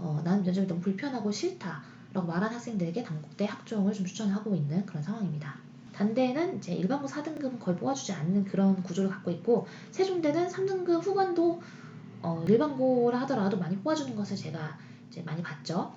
어, 나는 면접이 너무 불편하고 싫다 라고 말한 학생들에게 단국대 학종을 좀 추천하고 있는 그런 상황입니다. 단대는 이제 일반고 4등급은 거의 뽑아주지 않는 그런 구조를 갖고 있고 세종대는 3등급 후반도 어, 일반고라 하더라도 많이 뽑아주는 것을 제가 이제 많이 봤죠.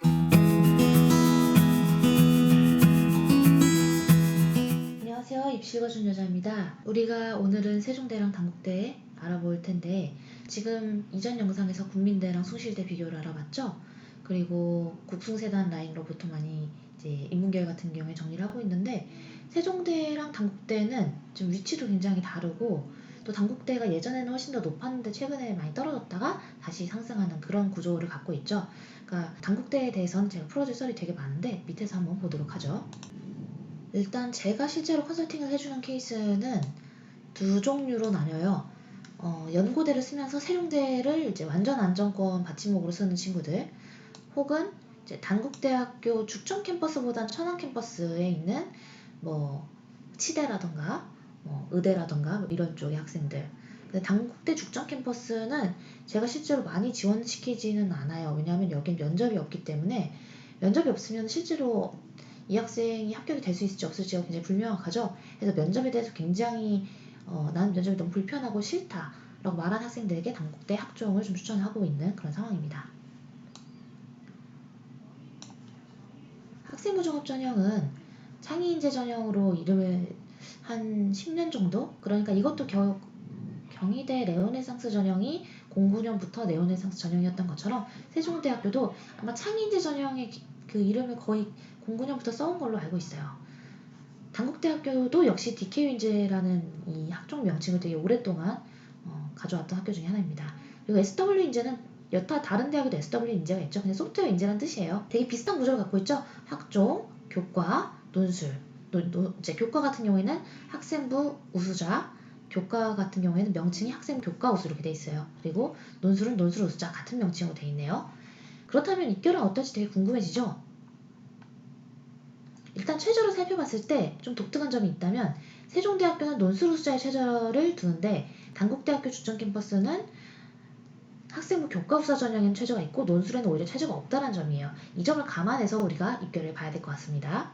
안녕하세요. 입시 읽어준 여자입니다. 우리가 오늘은 세종대랑 단국대 알아볼 텐데 지금 이전 영상에서 국민대랑 숭실대 비교를 알아봤죠. 그리고 국풍세단 라인으로부터 많이 이제 인문계열 같은 경우에 정리를 하고 있는데 세종대랑 단국대는 지금 위치도 굉장히 다르고 또 단국대가 예전에는 훨씬 더 높았는데 최근에 많이 떨어졌다가 다시 상승하는 그런 구조를 갖고 있죠. 그러니까 단국대에 대해서는 제가 풀어줄 썰이 되게 많은데 밑에서 한번 보도록 하죠. 일단 제가 실제로 컨설팅을 해주는 케이스는 두 종류로 나뉘어요. 어, 연고대를 쓰면서 세종대를 이제 완전 안정권 받침목으로 쓰는 친구들, 혹은 이제 단국대학교 죽전 캠퍼스보단 천안 캠퍼스에 있는 뭐 치대라던가 뭐 의대라던가 뭐 이런 쪽의 학생들. 근데 단국대 죽전 캠퍼스는 제가 실제로 많이 지원시키지는 않아요. 왜냐하면 여긴 면접이 없기 때문에 면접이 없으면 실제로 이 학생이 합격이 될 수 있을지 없을지가 굉장히 불명확하죠. 그래서 면접에 대해서 굉장히 어, 나는 면접이 너무 불편하고 싫다 라고 말한 학생들에게 단국대 학종을 좀 추천하고 있는 그런 상황입니다. 학생부 종합 전형은 창의인재 전형으로 이름을 한 10년 정도? 그러니까 이것도 겨, 경희대 레오네상스 전형이 09년부터 레오네상스 전형이었던 것처럼 세종대학교도 아마 창의인재 전형의 그 이름을 거의 09년부터 써온 걸로 알고 있어요. 단국대학교도 역시 DK인재라는 이 학종 명칭을 되게 오랫동안 어, 가져왔던 학교 중에 하나입니다. 그리고 SW 인재는 여타 다른 대학에도 SW 인재가 있죠. 그냥 소프트웨어 인재라는 뜻이에요. 되게 비슷한 구조를 갖고 있죠. 학종, 교과, 논술. 노, 노, 이제 교과 같은 경우에는 학생부 우수자, 교과 같은 경우에는 명칭이 학생 교과 우수 이렇게 돼 있어요. 그리고 논술은 논술 우수자 같은 명칭으로 돼 있네요. 그렇다면 입결은 어떨지 되게 궁금해지죠? 일단 최저를 살펴봤을 때 좀 독특한 점이 있다면 세종대학교는 논술 우수자의 최저를 두는데 단국대학교 주전 캠퍼스는 학생부 교과 우수자 전형에는 최저가 있고 논술에는 오히려 최저가 없다는 점이에요. 이 점을 감안해서 우리가 입결을 봐야 될 것 같습니다.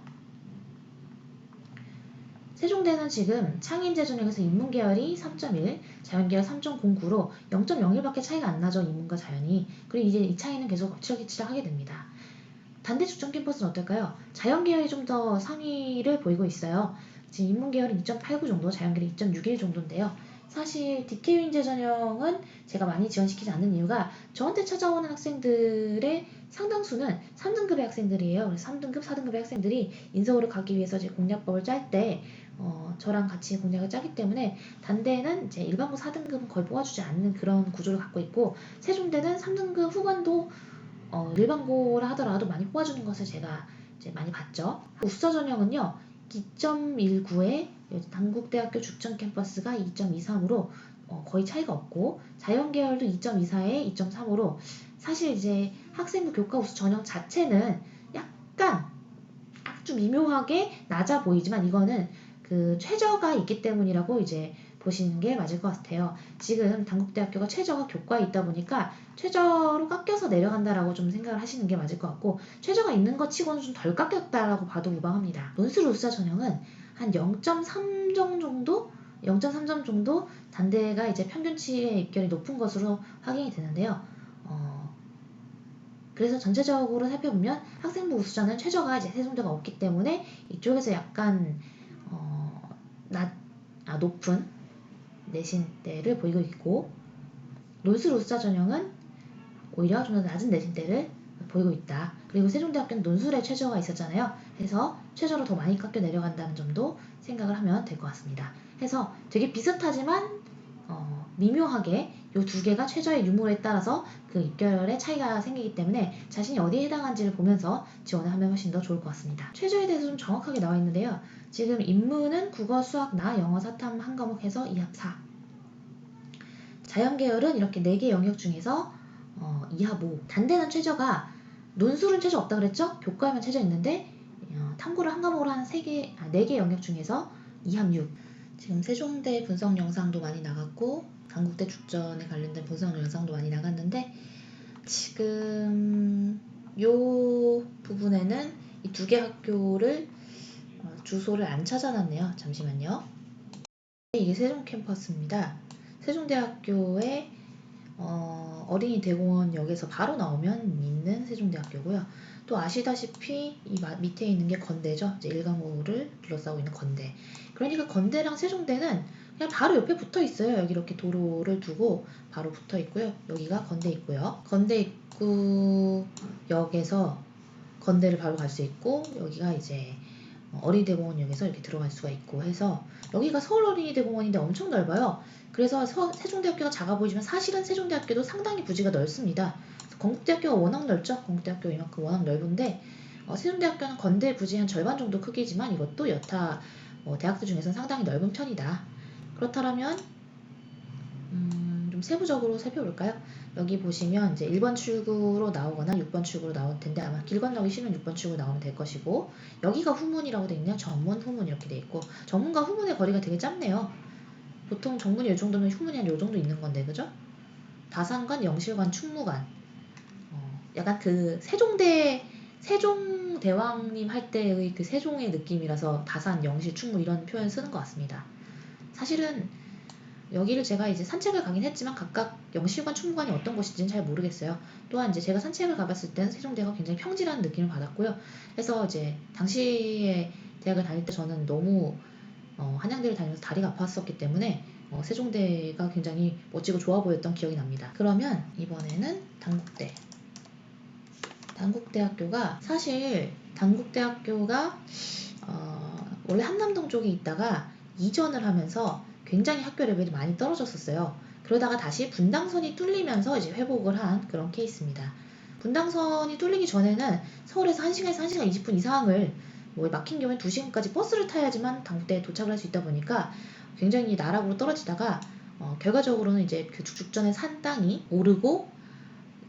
세종대는 지금 창인재 전형에서 인문계열이 3.1, 자연계열 3.09로 0.01밖에 차이가 안 나죠. 인문과 자연이. 그리고 이제 이 차이는 계속 엎치락뒤치락 하게 됩니다. 단대 주점 캠퍼스는 어떨까요? 자연계열이 좀 더 상위를 보이고 있어요. 지금 인문계열은 2.89 정도, 자연계열이 2.61 정도인데요. 사실 DK윈제 전형은 제가 많이 지원시키지 않는 이유가 저한테 찾아오는 학생들의 상당수는 3등급의 학생들이에요. 그래서 3등급, 4등급의 학생들이 인서울을 가기 위해서 이제 공략법을 짤때 어, 저랑 같이 공략을 짜기 때문에 단대는 이제 일반고 4등급은 거의 뽑아주지 않는 그런 구조를 갖고 있고 세종대는 3등급 후반도 어, 일반고라 하더라도 많이 뽑아주는 것을 제가 이제 많이 봤죠. 우수자 전형은요 2.19에 단국대학교 죽전 캠퍼스가 2.23으로 어, 거의 차이가 없고 자연계열도 2.24에 2.3으로. 사실 이제 학생부 교과 우수 전형 자체는 약간 아주 미묘하게 낮아 보이지만 이거는 그 최저가 있기 때문이라고 이제 보시는 게 맞을 것 같아요. 지금 단국대학교가 최저가 교과에 있다 보니까 최저로 깎여서 내려간다라고 좀 생각을 하시는 게 맞을 것 같고 최저가 있는 것 치고는 좀 덜 깎였다라고 봐도 무방합니다. 논술 우수자 전형은 한 0.3점 정도 0.3점 정도 단대가 이제 평균치의 입결이 높은 것으로 확인이 되는데요. 어, 그래서 전체적으로 살펴보면 학생부 우수자는 최저가 이제 세종대가 없기 때문에 이쪽에서 약간 어, 낮, 아, 높은 내신대를 보이고 있고 논술 우수자 전형은 오히려 좀 더 낮은 내신대를 보이고 있다. 그리고 세종대학교는 논술에 최저가 있었잖아요. 해서 최저로 더 많이 깎여 내려간다는 점도 생각을 하면 될 것 같습니다. 해서 되게 비슷하지만 어, 미묘하게 이두 개가 최저의 유무에 따라서 그 입결의 차이가 생기기 때문에 자신이 어디에 해당하는지를 보면서 지원을 하면 훨씬 더 좋을 것 같습니다. 최저에 대해서 좀 정확하게 나와 있는데요. 지금 인문은 국어, 수학, 나, 영어, 사탐 한 과목 해서 2합 4. 자연 계열은 이렇게 4개 영역 중에서 어, 2합 5. 단대는 최저가 논술은 최저 없다 그랬죠? 교과에만 최저 있는데 어, 탐구를 한 과목으로 한 3개, 아, 4개 영역 중에서 2합 6. 지금 세종대 분석 영상도 많이 나갔고 강국대 죽전에 관련된 분석 영상도 많이 나갔는데 지금 요 부분에는 이 두 개 학교를 어, 주소를 안 찾아놨네요. 잠시만요. 이게 세종 캠퍼스입니다. 세종대학교의 어, 어린이 대공원역에서 바로 나오면 있는 세종대학교고요. 또 아시다시피 이 마- 밑에 있는 게 건대죠. 이제 일강호를 둘러싸고 있는 건대. 그러니까 건대랑 세종대는 그냥 바로 옆에 붙어 있어요. 여기 이렇게 도로를 두고 바로 붙어 있고요. 여기가 건대 있고요. 건대 입구역에서 건대를 바로 갈 수 있고 여기가 이제 어린이대공원역에서 이렇게 들어갈 수가 있고 해서 여기가 서울 어린이대공원인데 엄청 넓어요. 그래서 서- 세종대학교가 작아 보이지만 사실은 세종대학교도 상당히 부지가 넓습니다. 건국대학교가 워낙 넓죠. 건국대학교 이만큼 워낙 넓은데 어, 세종대학교는 건대 부지 한 절반 정도 크기지만 이것도 여타 어, 대학들 중에서는 상당히 넓은 편이다. 그렇다면 음, 좀 세부적으로 살펴볼까요? 여기 보시면 이제 1번 출구로 나오거나 6번 출구로 나올 텐데 아마 길 건너기 싫으면 6번 출구로 나오면 될 것이고 여기가 후문이라고 돼 있네요. 전문, 후문 이렇게 돼 있고 전문과 후문의 거리가 되게 짧네요. 보통 정문이 이 정도면 후문이 한요 정도 있는 건데 그죠? 다산관, 영실관, 충무관 어, 약간 그 세종대 세종대왕님 할 때의 그 세종의 느낌이라서 다산, 영실, 충무 이런 표현 쓰는 것 같습니다. 사실은 여기를 제가 이제 산책을 가긴 했지만 각각 영실관, 충무관이 어떤 곳인지는 잘 모르겠어요. 또한 이제 제가 산책을 가봤을 때는 세종대가 굉장히 평지라는 느낌을 받았고요. 그래서 이제 당시에 대학을 다닐 때 저는 너무 어, 한양대를 다니면서 다리가 아팠었기 때문에 어, 세종대가 굉장히 멋지고 좋아 보였던 기억이 납니다. 그러면 이번에는 단국대. 단국대학교가 사실 단국대학교가 어, 원래 한남동 쪽에 있다가 이전을 하면서 굉장히 학교 레벨이 많이 떨어졌었어요. 그러다가 다시 분당선이 뚫리면서 이제 회복을 한 그런 케이스입니다. 분당선이 뚫리기 전에는 서울에서 1시간에서 1시간 20분 이상을 뭐 막힌 경우에 2시간까지 버스를 타야지만 당국대에 도착을 할 수 있다 보니까 굉장히 나락으로 떨어지다가 어, 결과적으로는 이제 그 죽죽전에 산 땅이 오르고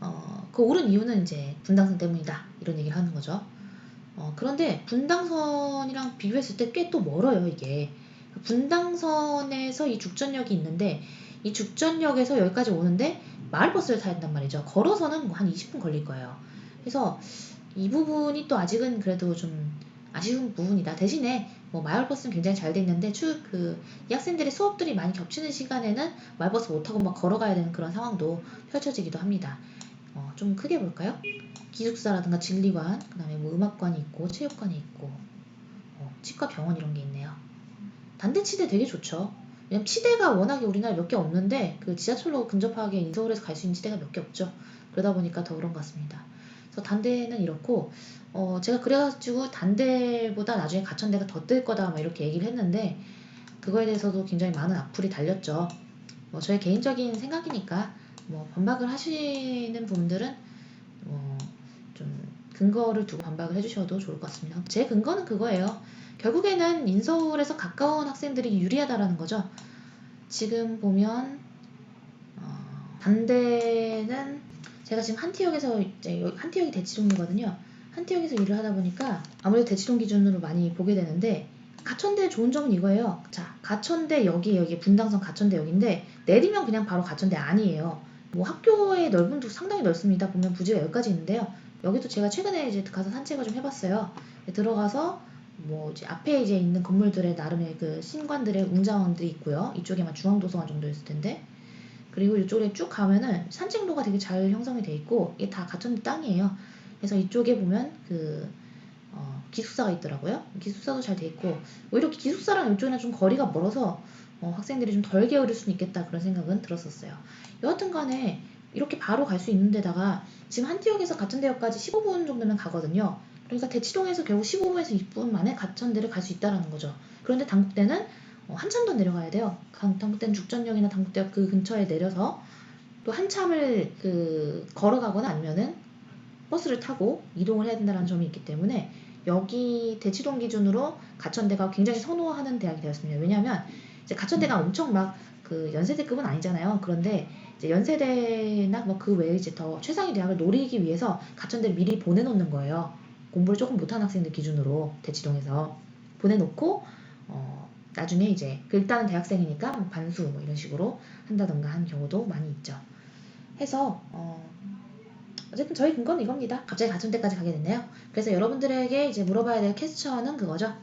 어, 그 오른 이유는 이제 분당선 때문이다 이런 얘기를 하는 거죠. 어, 그런데 분당선이랑 비교했을 때 꽤 또 멀어요 이게. 분당선에서 이 죽전역이 있는데 이 죽전역에서 여기까지 오는데 마을버스를 타야 된단 말이죠. 걸어서는 한 20분 걸릴 거예요. 그래서 이 부분이 또 아직은 그래도 좀 아쉬운 부분이다. 대신에 뭐 마을버스는 굉장히 잘 돼 있는데 추그 이 학생들의 수업들이 많이 겹치는 시간에는 마을버스 못 타고 막 걸어가야 되는 그런 상황도 펼쳐지기도 합니다. 어, 좀 크게 볼까요? 기숙사라든가 진리관, 그다음에 뭐 음악관이 있고 체육관이 있고 어, 치과 병원 이런 게 있네요. 단대치대 되게 좋죠. 왜냐면 치대가 워낙에 우리나라에 몇개 없는데 그 지하철로 근접하게 인서울에서 갈 수 있는 치대가 몇 개 없죠. 그러다 보니까 더 그런 것 같습니다. 그래서 단대는 이렇고 어 제가 그래가지고 단대보다 나중에 가천대가 더 뜰 거다 막 이렇게 얘기를 했는데 그거에 대해서도 굉장히 많은 악플이 달렸죠. 뭐 저의 개인적인 생각이니까 뭐 반박을 하시는 분들은 뭐좀 근거를 두고 반박을 해주셔도 좋을 것 같습니다. 제 근거는 그거예요. 결국에는 인서울에서 가까운 학생들이 유리하다라는 거죠. 지금 보면 어, 반대는 제가 지금 한티역에서 이제 한티역이 대치동이거든요. 한티역에서 일을 하다 보니까 아무래도 대치동 기준으로 많이 보게 되는데 가천대 좋은 점은 이거예요. 자, 가천대 여기 여기 분당선 가천대역인데 내리면 그냥 바로 가천대 아니에요. 뭐 학교의 넓음도 상당히 넓습니다. 보면 부지가 여기까지 있는데요. 여기도 제가 최근에 이제 가서 산책을 좀 해봤어요. 들어가서 뭐 이제 앞에 이제 있는 건물들의 나름의 그 신관들의 웅장원들이 있고요. 이쪽에만 중앙도서관 정도 있을 텐데 그리고 이쪽에 쭉 가면은 산책로가 되게 잘 형성이 돼 있고 이게 다 가천대 땅이에요. 그래서 이쪽에 보면 그 어, 기숙사가 있더라고요. 기숙사도 잘 돼 있고 오히려 기숙사랑 이쪽이랑 좀 거리가 멀어서 어, 학생들이 좀 덜 게으를 수는 있겠다 그런 생각은 들었었어요. 여하튼간에 이렇게 바로 갈 수 있는 데다가 지금 한티역에서 가천대역까지 15분 정도면 가거든요. 그러니까 대치동에서 결국 15분에서 20분 만에 가천대를 갈 수 있다라는 거죠. 그런데 당국대는 어, 한참 더 내려가야 돼요. 당- 당국대는 죽전역이나 당국대역 그 근처에 내려서 또 한참을 그 걸어가거나 아니면은 버스를 타고 이동을 해야 된다는 점이 있기 때문에 여기 대치동 기준으로 가천대가 굉장히 선호하는 대학이 되었습니다. 왜냐하면 이제 가천대가 엄청 막 그 연세대급은 아니잖아요. 그런데 이제 연세대나 뭐 그 외에 이제 더 최상위 대학을 노리기 위해서 가천대를 미리 보내놓는 거예요. 공부를 조금 못한 학생들 기준으로 대치동에서 보내놓고 어 나중에 이제 그 일단은 대학생이니까 뭐 반수 뭐 이런 식으로 한다던가 하는 경우도 많이 있죠. 해서 어 어쨌든 저희 근거는 이겁니다. 갑자기 같은 데까지 가게 됐네요. 그래서 여러분들에게 이제 물어봐야 될 퀘스천은 그거죠.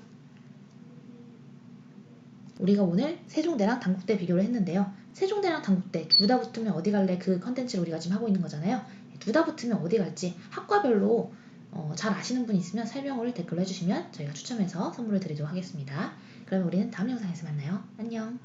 우리가 오늘 세종대랑 당국대 비교를 했는데요. 세종대랑 당국대 둘 다 붙으면 어디 갈래 그 컨텐츠를 우리가 지금 하고 있는 거잖아요. 둘 다 붙으면 어디 갈지 학과별로 어, 잘 아시는 분 있으면 설명을 댓글로 해주시면 저희가 추첨해서 선물을 드리도록 하겠습니다. 그러면 우리는 다음 영상에서 만나요. 안녕.